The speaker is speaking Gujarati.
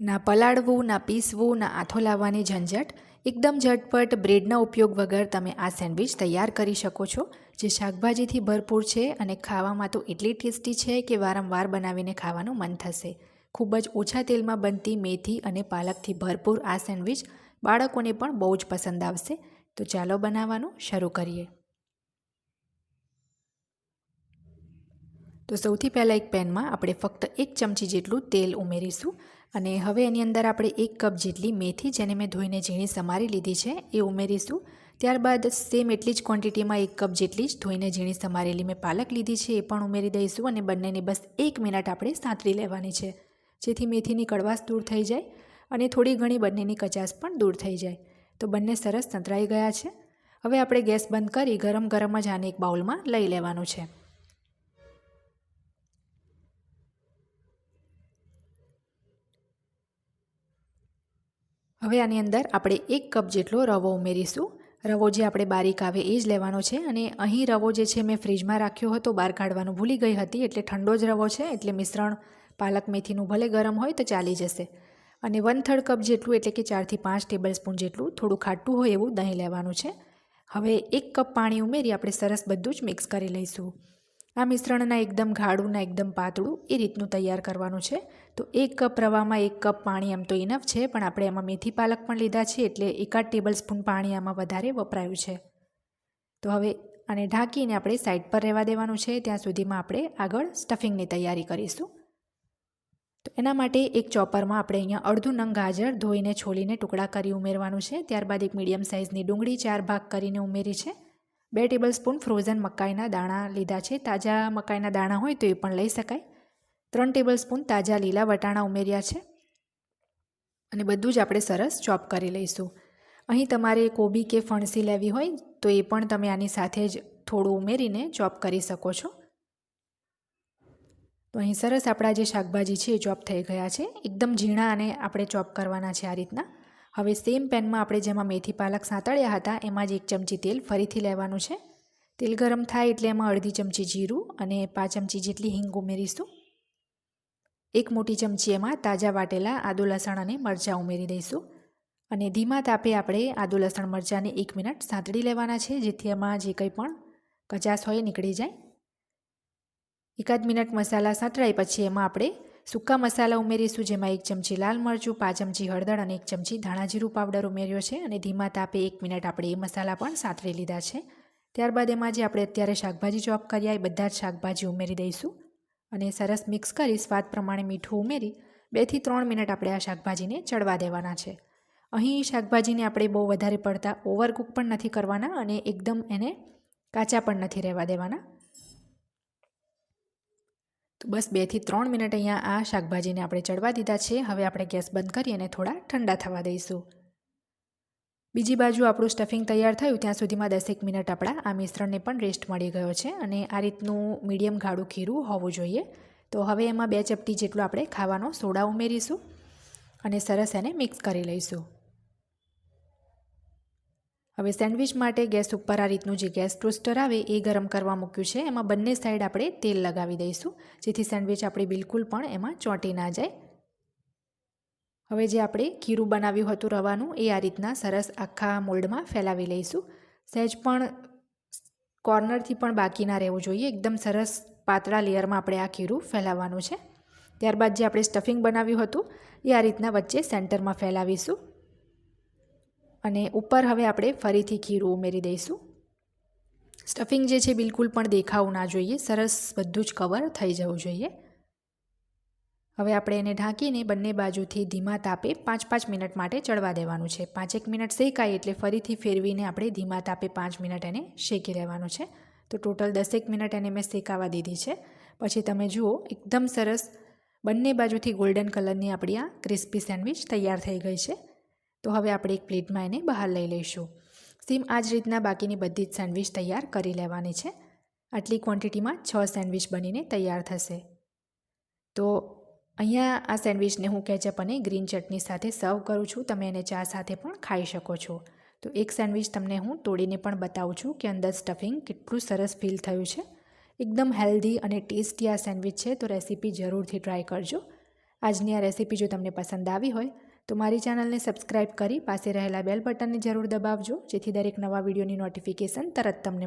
ના પલાળવું, ના પીસવું, ના આથો લાવવાની ઝંઝટ, એકદમ ઝટપટ બ્રેડના ઉપયોગ વગર તમે આ સેન્ડવિચ તૈયાર કરી શકો છો, જે શાકભાજીથી ભરપૂર છે અને ખાવામાં તો એટલી ટેસ્ટી છે કે વારંવાર બનાવીને ખાવાનું મન થશે. ખૂબ જ ઓછા તેલમાં બનતી મેથી અને પાલકથી ભરપૂર આ સેન્ડવિચ બાળકોને પણ બહુ જ પસંદ આવશે. તો ચાલો બનાવવાનું શરૂ કરીએ. તો સૌથી પહેલાં એક પેનમાં આપણે ફક્ત એક ચમચી જેટલું તેલ ઉમેરીશું અને હવે એની અંદર આપણે એક કપ જેટલી મેથી જેને મેં ધોઈને ઝીણી સમારી લીધી છે એ ઉમેરીશું. ત્યારબાદ સેમ એટલી જ ક્વોન્ટિટીમાં એક કપ જેટલી જ ધોઈને ઝીણી સમારેલી મેં પાલક લીધી છે એ પણ ઉમેરી દઈશું અને બંનેને બસ એક મિનિટ આપણે સાંતળી લેવાની છે. જેથી મેથીની કડવાશ દૂર થઈ જાય અને થોડી ઘણી બંનેની કચાશ પણ દૂર થઈ જાય. તો બંને સરસ સંતરાઈ ગયા છે. હવે આપણે ગેસ બંધ કરી ગરમ ગરમ જ આને એક બાઉલમાં લઈ લેવાનું છે. હવે આની અંદર આપણે એક કપ જેટલો રવો ઉમેરીશું. રવો જે આપણે બારીક આવે એ જ લેવાનો છે અને અહીં રવો જે છે મેં ફ્રીજમાં રાખ્યો હતો, બહાર કાઢવાનું ભૂલી ગઈ હતી એટલે ઠંડો જ રવો છે, એટલે મિશ્રણ, પાલક, મેથીનું ભલે ગરમ હોય તો ચાલી જશે. અને વન થર્ડ કપ જેટલું, એટલે કે ચારથી પાંચ ટેબલ સ્પૂન જેટલું થોડું ખાટું હોય એવું દહીં લેવાનું છે. હવે એક કપ પાણી ઉમેરી આપણે સરસ બધું જ મિક્સ કરી લઈશું. આ મિશ્રણના એકદમ ગાઢું ને એકદમ પાતળું એ રીતનું તૈયાર કરવાનું છે. તો એક કપ રવામાં એક કપ પાણી એમ તો ઇનફ છે, પણ આપણે એમાં મેથી પાલક પણ લીધા છે, એટલે એકાદ ટેબલ સ્પૂન પાણી આમાં વધારે વપરાયું છે. તો હવે આને ઢાંકીને આપણે સાઈડ પર રહેવા દેવાનું છે, ત્યાં સુધીમાં આપણે આગળ સ્ટફિંગની તૈયારી કરીશું. તો એના માટે એક ચોપરમાં આપણે અહીંયા અડધું નંગ ગાજર ધોઈને છોલીને ટુકડા કરી ઉમેરવાનું છે, ત્યારબાદ એક મીડિયમ સાઇઝની ડુંગળી ચાર ભાગ કરીને ઉમેરી છે. બે ટેબલ સ્પૂન ફ્રોઝન મકાઈના દાણા લીધા છે. તાજા મકાઈના દાણા હોય તો એ પણ લઈ શકાય. ત્રણ ટેબલ સ્પૂન તાજા લીલા વટાણા ઉમેર્યા છે. અને બધું જ આપણે સરસ ચોપ કરી લઈશું. અહીં તમારે કોબી કે ફણસી લેવી હોય તો એ પણ તમે આની સાથે જ થોડું ઉમેરીને ચોપ કરી શકો છો. તો અહીં સરસ આપણા જે શાકભાજી છે એ ચોપ થઈ ગયા છે. એકદમ ઝીણા અને આપણે ચોપ કરવાના છે આ રીતના. હવે સેમ પેનમાં આપણે જેમાં મેથી પાલક સાંતળ્યા હતા, એમાં જ એક ચમચી તેલ ફરીથી લેવાનું છે. તેલ ગરમ થાય એટલે એમાં અડધી ચમચી જીરું અને પાંચ ચમચી જેટલી હિંગ ઉમેરીશું. એક મોટી ચમચી એમાં તાજા વાટેલા આદુ લસણ અને મરચાં ઉમેરી દઈશું. અને ધીમા તાપે આપણે આદુ લસણ મરચાંને એક મિનિટ સાંતળી લેવાના છે, જેથી એમાં જે કંઈ પણ કચાસ હોય નીકળી જાય. એકાદ મિનિટ મસાલા સાંતળાય પછી એમાં આપણે સૂકા મસાલા ઉમેરીશું, જેમાં એક ચમચી લાલ મરચું, પાંચ ચમચી હળદર અને એક ચમચી ધાણા જીરું પાવડર ઉમેર્યો છે અને ધીમા તાપે એક મિનિટ આપણે એ મસાલા પણ સાતરી લીધા છે. ત્યારબાદ એમાં જે આપણે અત્યારે શાકભાજી ચોપ કર્યા એ બધા જ શાકભાજી ઉમેરી દઈશું અને સરસ મિક્સ કરી સ્વાદ પ્રમાણે મીઠું ઉમેરી બેથી ત્રણ મિનિટ આપણે આ શાકભાજીને ચડવા દેવાના છે. અહીં શાકભાજીને આપણે બહુ વધારે પડતા ઓવરકુક પણ નથી કરવાના અને એકદમ એને કાચા પણ નથી રહેવા દેવાના. બસ બેથી ત્રણ મિનિટ અહીંયા આ શાકભાજીને આપણે ચડવા દીધા છે. હવે આપણે ગેસ બંધ કરી અને થોડા ઠંડા થવા દઈશું. બીજી બાજુ આપણું સ્ટફિંગ તૈયાર થયું, ત્યાં સુધીમાં દસેક મિનિટ આપણા આ મિશ્રણને પણ રેસ્ટ મળી ગયો છે અને આ રીતનું મીડિયમ ગાળું ખીરું હોવું જોઈએ. તો હવે એમાં બે ચપટી જેટલું આપણે ખાવાનો સોડા ઉમેરીશું અને સરસ એને મિક્સ કરી લઈશું. હવે સેન્ડવિચ માટે ગેસ ઉપર આ રીતનું જે ગેસ ટોસ્ટર આવે એ ગરમ કરવા મૂક્યું છે. એમાં બંને સાઈડ આપણે તેલ લગાવી દઈશું, જેથી સેન્ડવિચ આપણી બિલકુલ પણ એમાં ચોંટી ના જાય. હવે જે આપણે ખીરું બનાવ્યું હતું રવાનું, એ આ રીતના સરસ આખા મોલ્ડમાં ફેલાવી લઈશું. સહેજ પણ કોર્નરથી પણ બાકી ના રહેવું જોઈએ. એકદમ સરસ પાતળા લેયરમાં આપણે આ ખીરું ફેલાવવાનું છે. ત્યારબાદ જે આપણે સ્ટફિંગ બનાવ્યું હતું, એ આ રીતના વચ્ચે સેન્ટરમાં ફેલાવીશું. અને ઉપર હવે આપણે ફરીથી ખીરું ઉમેરી દઈશું. સ્ટફિંગ જે છે બિલકુલ પણ દેખાવું ના જોઈએ, સરસ બધું જ કવર થઈ જવું જોઈએ. હવે આપણે એને ઢાંકીને બંને બાજુથી ધીમા તાપે પાંચ પાંચ મિનિટ માટે ચડવા દેવાનું છે. પાંચેક મિનિટ શેકાય એટલે ફરીથી ફેરવીને આપણે ધીમા તાપે પાંચ મિનિટ એને શેકી લેવાનું છે. તો ટોટલ દસેક મિનિટ એને મેં શેકાવા દીધી છે. પછી તમે જુઓ, એકદમ સરસ બંને બાજુથી ગોલ્ડન કલરની આપણી આ ક્રિસ્પી સેન્ડવિચ તૈયાર થઈ ગઈ છે. તો હવે આપણે એક પ્લેટમાં એને બહાર લઈ લઈશું. સેમ આ જ રીતના બાકીની બધી જ સેન્ડવિચ તૈયાર કરી લેવાની છે. આટલી ક્વોન્ટિટીમાં છ સેન્ડવિચ બનીને તૈયાર થશે. તો અહીંયા આ સેન્ડવિચને હું કેચઅપ અને ગ્રીન ચટણી સાથે સર્વ કરું છું. તમે એને ચા સાથે પણ ખાઈ શકો છો. તો એક સેન્ડવિચ તમને હું તોડીને પણ બતાવું છું કે અંદર સ્ટફિંગ કેટલું સરસ ફીલ થયું છે. એકદમ હેલ્ધી અને ટેસ્ટી આ સેન્ડવિચ છે, તો રેસીપી જરૂરથી ટ્રાય કરજો. આજની આ રેસીપી જો તમને પસંદ આવી હોય તો મારી ચેનલને સબસ્ક્રાઇબ કરી, પાસે રહેલા બેલ બટનને જરૂર દબાવજો, જેથી દરેક નવા વિડીયોની નોટિફિકેશન તરત તમને